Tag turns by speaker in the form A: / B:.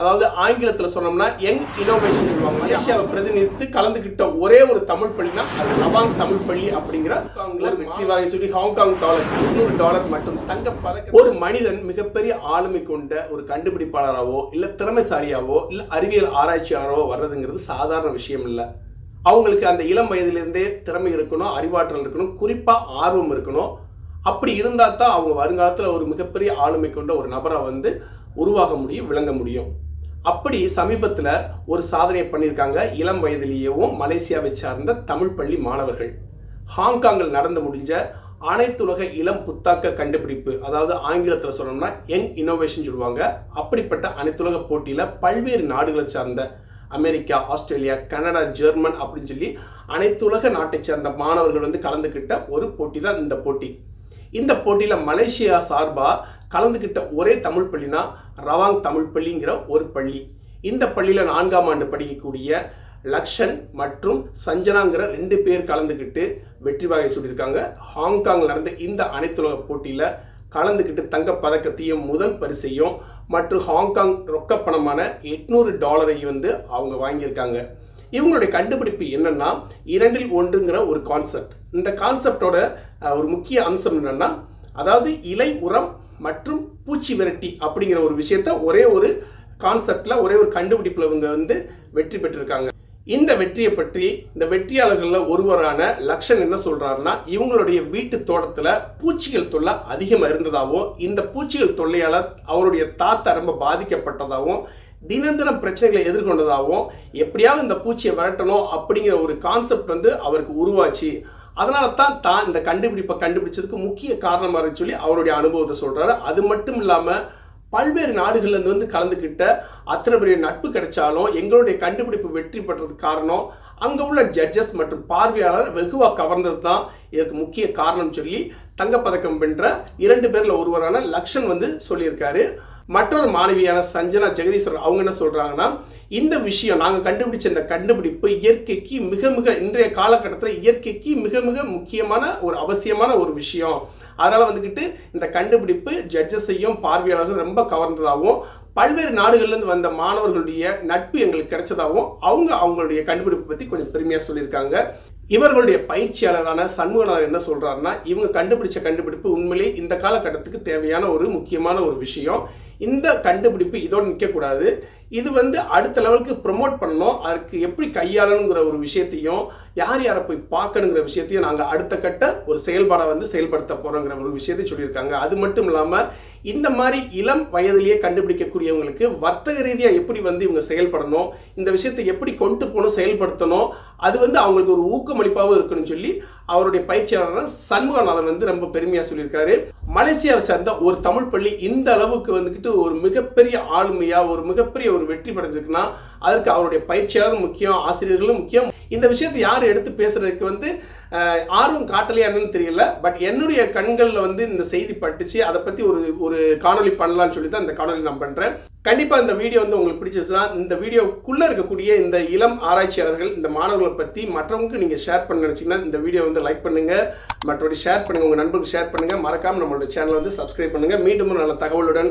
A: அதாவது ஆங்கிலத்தில் சொன்னோம்னா யங் இனோவேஷன் சொல்லுவாங்க. மலேசியாவை பிரதிநிதித்து கலந்துக்கிட்ட ஒரே ஒரு தமிழ் பள்ளினா அது லவாங் தமிழ் பள்ளி அப்படிங்கிற ஹாங்காங்ல வெற்றி வாகை சொல்லி ஹாங்காங் டாலர் இருநூறு டாலர் மட்டும் தங்க பதக்க ஒரு மனிதன் மிகப்பெரிய ஆளுமை கொண்ட ஒரு கண்டுபிடிப்பாளராவோ இல்ல திறமைசாலியாவோ இல்ல அறிவியல் ஆராய்ச்சியாளரோ வர்றதுங்கிறது சாதாரண விஷயம் இல்லை. அவங்களுக்கு அந்த இளம் வயதிலிருந்தே திறமை இருக்கணும் அறிவாற்றல் இருக்கணும் குறிப்பா ஆர்வம் இருக்கணும். அப்படி இருந்தால் தான் அவங்க வருங்காலத்தில் ஒரு மிகப்பெரிய ஆளுமை கொண்ட ஒரு நபரை வந்து உருவாக முடியும் விளங்க முடியும். அப்படி சமீபத்தில் ஒரு சாதனையை பண்ணியிருக்காங்க. இளம் வயதிலேயேவும் மலேசியாவை சார்ந்த தமிழ் பள்ளி மாணவர்கள். ஹாங்காங்கில் நடந்து முடிஞ்ச அனைத்துலக இளம் புத்தாக்க கண்டுபிடிப்பு அதாவது ஆங்கிலத்தில் சொல்லணும்னா யங் இன்னோவேஷன் சொல்லுவாங்க. அப்படிப்பட்ட அனைத்துலக போட்டியில் பல்வேறு நாடுகளை சார்ந்த அமெரிக்கா ஆஸ்திரேலியா கனடா ஜெர்மன் அப்படின்னு சொல்லி அனைத்துலக நாட்டை சேர்ந்த மாணவர்கள் வந்து கலந்துக்கிட்ட ஒரு போட்டி தான் இந்த போட்டி. இந்த போட்டியில் மலேசியா சார்பாக கலந்துக்கிட்ட ஒரே தமிழ் பள்ளினா ரவாங் தமிழ் பள்ளிங்கிற ஒரு பள்ளி. இந்த பள்ளியில் நான்காம் ஆண்டு படிக்கக்கூடிய லக்ஷன் மற்றும் சஞ்சனாங்கிற ரெண்டு பேர் கலந்துக்கிட்டு வெற்றி வாகை சூட்டியிருக்காங்க. ஹாங்காங்கில் நடந்த இந்த அனைத்துலக போட்டியில் கலந்துக்கிட்டு தங்கப் பதக்கத்தையும் முதல் பரிசையும் மற்றும் ஹாங்காங் ரொக்க பணமான எட்நூறு டாலரையும் வந்து அவங்க வாங்கியிருக்காங்க. இவங்களுடைய கண்டுபிடிப்பு என்னென்னா இரண்டில் ஒன்றுங்கிற ஒரு கான்செப்ட் இந்த கான்செப்டோட ஒரு முக்கிய அம்சம் என்னென்னா அதாவது இலை உரம் மற்றும் பூச்சி விரட்டி அப்படிங்கிற ஒரு விஷயத்த ஒரே ஒரு கான்செப்டில் ஒரே ஒரு கண்டுபிடிப்பில் இவங்க வந்து வெற்றி பெற்றிருக்காங்க. இந்த வெற்றியை பற்றி இந்த வெற்றியாளர்களில் ஒருவரான லக்ஷன் என்ன சொல்கிறாருன்னா இவங்களுடைய வீட்டு தோட்டத்தில் பூச்சிகள் தொல்லை அதிகமாக இருந்ததாகவும் இந்த பூச்சிகள் தொல்லையால் அவருடைய தாத்தா ரொம்ப பாதிக்கப்பட்டதாகவும் தினம் தினம் பிரச்சனைகளை எதிர்கொண்டதாகவும் எப்படியாவது இந்த பூச்சியை விரட்டணும் அப்படிங்கிற ஒரு கான்செப்ட் வந்து அவருக்கு உருவாச்சு. அதனால தான் தான் இந்த கண்டுபிடிப்பை கண்டுபிடிச்சதுக்கு முக்கிய காரணமாக இருக்குன்னு சொல்லி அவருடைய அனுபவத்தை சொல்கிறாரு அது மட்டும் இல்லாமல் பல்வேறு நாடுகள்லேருந்து வந்து கலந்துக்கிட்ட அத்தனை பெரிய நட்பு கிடைச்சாலும் எங்களுடைய கண்டுபிடிப்பு வெற்றி பெற்றதுக்கு காரணம் அங்கே உள்ள ஜட்ஜஸ் மற்றும் பார்வையாளர் வெகுவாக கவர்ந்தது தான் இதற்கு முக்கிய காரணம் சொல்லி தங்கப்பதக்கம் வென்ற இரண்டு பேரில் ஒருவரான லக்ஷன் வந்து சொல்லியிருக்காரு. மற்றொரு மாணவியான சஞ்சனா ஜெகதீஸ்வரர் அவங்க என்ன சொல்கிறாங்கன்னா இந்த விஷயம் நாங்கள் கண்டுபிடிச்ச இந்த கண்டுபிடிப்பு இயற்கைக்கு மிக மிக இன்றைய காலகட்டத்தில் இயற்கைக்கு மிக மிக முக்கியமான ஒரு அவசியமான ஒரு விஷயம். அதனால் வந்துக்கிட்டு இந்த கண்டுபிடிப்பு ஜட்ஜஸையும் பார்வையாளர்கள் ரொம்ப கவர்ந்ததாகவும் பல்வேறு நாடுகள்லேருந்து வந்த மாணவர்களுடைய நட்பு எங்களுக்கு கிடைச்சதாகவும் அவங்க அவங்களுடைய கண்டுபிடிப்பை பற்றி கொஞ்சம் பெருமையாக சொல்லியிருக்காங்க. இவர்களுடைய பயிற்சியாளரான சண்முகநாதன் என்ன சொல்கிறாருன்னா இவங்க கண்டுபிடிச்ச கண்டுபிடிப்பு உண்மையிலேயே இந்த காலகட்டத்துக்கு தேவையான ஒரு முக்கியமான ஒரு விஷயம். இந்த கண்டுபிடிப்பு இதோடு நிற்கக்கூடாது இது வந்து அடுத்த லெவலுக்கு ப்ரொமோட் பண்ணணும். அதுக்கு எப்படி கையாளணுங்கிற ஒரு விஷயத்தையும் யார் யாரை போய் பார்க்கணுங்கிற விஷயத்தையும் நாங்கள் அடுத்த கட்ட ஒரு செயல்பாடை வந்து செயல்படுத்த போகிறோங்கிற ஒரு விஷயத்தையும் சொல்லியிருக்காங்க. அது மட்டும் இல்லாமல் இந்த மாதிரி இளம் வயதிலேயே கண்டுபிடிக்கக்கூடியவங்களுக்கு வர்த்தக ரீதியாக எப்படி வந்து இவங்க செயல்படணும் இந்த விஷயத்தை எப்படி கொண்டு போகணும் செயல்படுத்தணும் அது வந்து அவங்களுக்கு ஒரு ஊக்கமளிப்பாகவும் இருக்கணும்னு சொல்லி அவருடைய பயிற்சியாளர் சண்முகநாதன் வந்து ரொம்ப பெருமையாக சொல்லியிருக்காரு. மலேசியாவை சேர்ந்த ஒரு தமிழ் பள்ளி இந்த அளவுக்கு வந்துக்கிட்டு ஒரு மிகப்பெரிய ஆளுமையாக ஒரு மிகப்பெரிய ஒரு வெற்றி படைஞ்சிருக்குன்னா அதற்கு அவருடைய பயிற்சியாளரும் முக்கியம் ஆசிரியர்களும் முக்கியம். இந்த விஷயத்தை யார் எடுத்து பேசுறதுக்கு வந்து ஆர்வம் காட்டலையா என்னன்னு தெரியல. பட் என்னுடைய கண்களில் வந்து இந்த செய்தி பட்டுச்சு. அதை பற்றி ஒரு ஒரு காணொளி பண்ணலாம்னு சொல்லி தான் இந்த காணொலி நான் பண்ணுறேன் கண்டிப்பாக இந்த வீடியோ வந்து உங்களுக்கு பிடிச்சிச்சுன்னா இந்த வீடியோக்குள்ளே இருக்கக்கூடிய இந்த இளம் ஆராய்ச்சியாளர்கள் இந்த மாணவர்களை பற்றி மற்றவங்களுக்கு நீங்கள் ஷேர் பண்ண நினச்சிங்கன்னா இந்த வீடியோ வந்து லைக் பண்ணுங்கள் மற்றபடி ஷேர் பண்ணுங்கள் உங்கள் நண்பருக்கு ஷேர் பண்ணுங்கள் மறக்காமல் நம்மளோட சேனலை வந்து சப்ஸ்கிரைப் பண்ணுங்கள் மீண்டும் நல்ல தகவலுடன்